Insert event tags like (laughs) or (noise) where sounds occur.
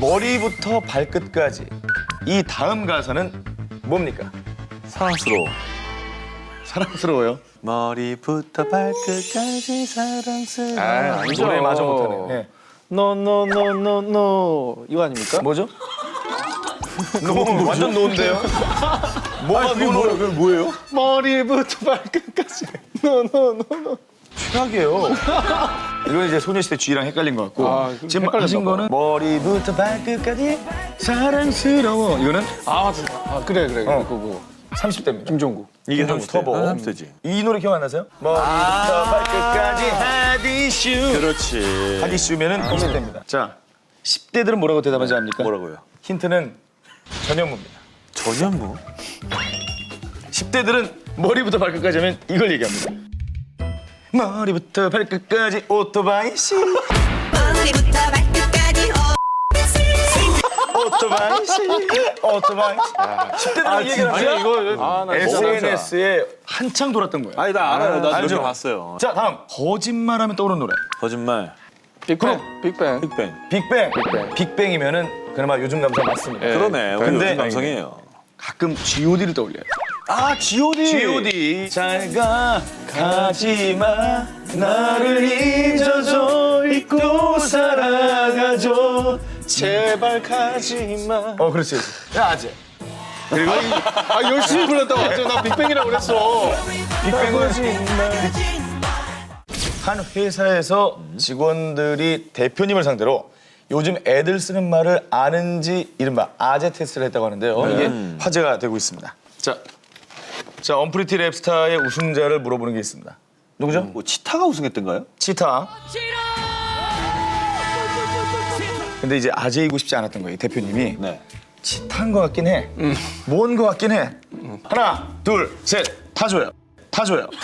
머리부터 발끝까지 이 다음 가사는 뭡니까? 사랑스러워. 사랑스러워요. 머리부터 발끝까지 사랑스러워. 아, 아니죠. 노래 마저 못하네. 네. 노노노노노 이거 아닙니까? 뭐죠? (laughs) 노, 완전 노인데요? 뭐가 노노? 그게 뭐예요? 머리부터 발끝까지 노노노노. 최악이에요. (laughs) 이건 이제 소녀시대 G랑 헷갈린 것 같고 아, 지금 헷갈렸나 하신. 거는 머리부터 발끝까지 사랑스러워 이거는 아, 진짜. 아 그래 그래 어. 그거 30대입니다. 김종국. 이게 김종국 터보. 30대지. 이 노래 기억 안 나세요? 머리부터 발끝까지 하디슈 그렇지. 하디슈면은 20대입니다. 자 10대들은 뭐라고 대답하지 않습니까? 뭐라고요? 힌트는 전현무입니다. 전현무? 10대들은 머리부터 발끝까지 하면 이걸 얘기합니다. 머리부터 발끝까지 오토바이 씨 머리부터 발끝까지 오토바이 씨 오토바이 씨 10대들은 이 얘기를 하죠? 아니 이거 아 나 SNS에 한창 돌았던 거예요. 아니 나 알아요. 나 알죠? 알죠. 봤어요. 자 다음 거짓말하면 떠오르는 노래 거짓말. 빅뱅 빅뱅. 빅뱅. 빅뱅 빅뱅. 빅뱅이면은 그나마 요즘 감성 맞습니다. 예. 그러네. 우리 근데 요즘 감성이에요. 가끔 G.O.D를 떠올려요. 아 G.O.D. G.O.D 잘가 가지마 나를 잊어줘 잊고 살아가줘 제발 가지 마. 어 그렇지 야 아재 그리고 아 열심히 불렀다고 하죠. 나 빅뱅이라고 그랬어. 빅뱅은 한 회사에서 직원들이 대표님을 상대로 요즘 애들 쓰는 말을 아는지 이른바 아재 테스트를 했다고 하는데요. 이게 화제가 되고 있습니다. 자, 자 언프리티 랩스타의 우승자를 물어보는 게 있습니다. 누구죠? 뭐 치타가 우승했던가요? 치타. 근데 이제 아재이고 싶지 않았던 거예요, 이 대표님이. 네. 치타인 것 같긴 해. 뭔 것 같긴 해. 하나, 둘, 셋, 다 줘요. 다 줘요. (laughs)